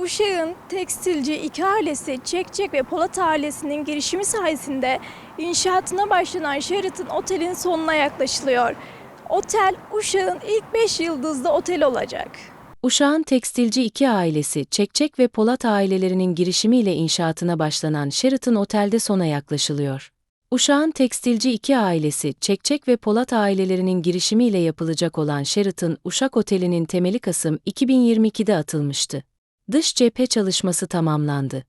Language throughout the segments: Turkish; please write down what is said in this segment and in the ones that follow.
Uşak'ın tekstilci iki ailesi Çekçek ve Polat ailesinin girişimi sayesinde inşaatına başlanan Sheraton Otel'in sonuna yaklaşılıyor. Otel Uşak'ın ilk 5 yıldızlı otel olacak. Uşağın tekstilci iki ailesi, Çekçek ve Polat ailelerinin girişimiyle inşaatına başlanan Sheraton Otel'de sona yaklaşılıyor. Uşağın tekstilci iki ailesi, Çekçek ve Polat ailelerinin girişimiyle yapılacak olan Sheraton Uşak Oteli'nin temeli Kasım 2022'de atılmıştı. Dış cephe çalışması tamamlandı.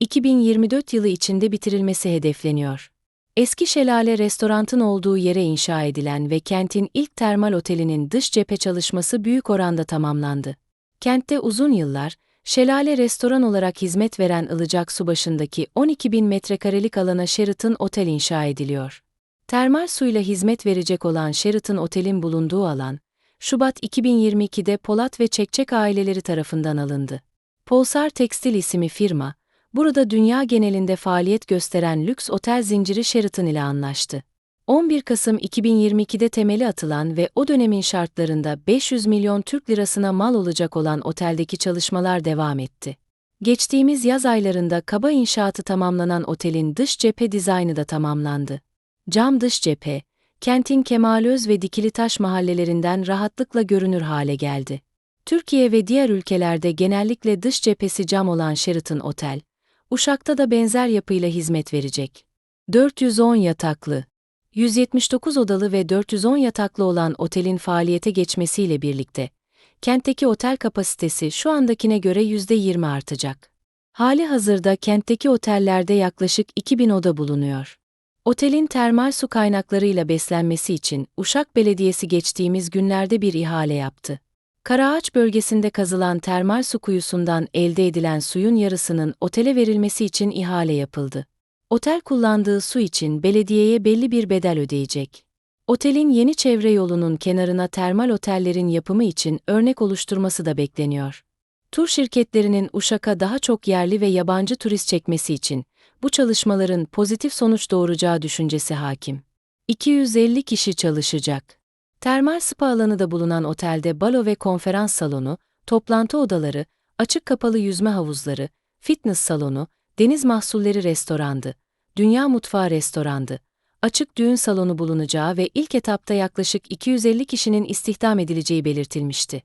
2024 yılı içinde bitirilmesi hedefleniyor. Eski Şelale Restorant'ın olduğu yere inşa edilen ve kentin ilk termal otelinin dış cephe çalışması büyük oranda tamamlandı. Kentte uzun yıllar, Şelale Restoran olarak hizmet veren Ilıcak Su başındaki 12 bin metrekarelik alana Sheraton Otel inşa ediliyor. Termal suyla hizmet verecek olan Sheraton Otel'in bulunduğu alan, Şubat 2022'de Polat ve Çekçek aileleri tarafından alındı. Polsar Tekstil isimli firma, burada dünya genelinde faaliyet gösteren lüks otel zinciri Sheraton ile anlaştı. 11 Kasım 2022'de temeli atılan ve o dönemin şartlarında 500 milyon Türk lirasına mal olacak olan oteldeki çalışmalar devam etti. Geçtiğimiz yaz aylarında kaba inşaatı tamamlanan otelin dış cephe dizaynı da tamamlandı. Cam dış cephe, kentin Kemalöz ve Dikilitaş mahallelerinden rahatlıkla görünür hale geldi. Türkiye ve diğer ülkelerde genellikle dış cephesi cam olan Sheraton Otel, Uşak'ta da benzer yapıyla hizmet verecek. 410 yataklı, 179 odalı ve 410 yataklı olan otelin faaliyete geçmesiyle birlikte, kentteki otel kapasitesi şu andakine göre %20 artacak. Hali hazırda kentteki otellerde yaklaşık 2000 oda bulunuyor. Otelin termal su kaynaklarıyla beslenmesi için Uşak Belediyesi geçtiğimiz günlerde bir ihale yaptı. Karaağaç bölgesinde kazılan termal su kuyusundan elde edilen suyun yarısının otele verilmesi için ihale yapıldı. Otel kullandığı su için belediyeye belli bir bedel ödeyecek. Otelin yeni çevre yolunun kenarına termal otellerin yapımı için örnek oluşturması da bekleniyor. Tur şirketlerinin Uşak'a daha çok yerli ve yabancı turist çekmesi için bu çalışmaların pozitif sonuç doğuracağı düşüncesi hakim. 250 kişi çalışacak. Termal spa alanı da bulunan otelde balo ve konferans salonu, toplantı odaları, açık kapalı yüzme havuzları, fitness salonu, deniz mahsulleri restorandı, dünya mutfağı restorandı, açık düğün salonu bulunacağı ve ilk etapta yaklaşık 250 kişinin istihdam edileceği belirtilmişti.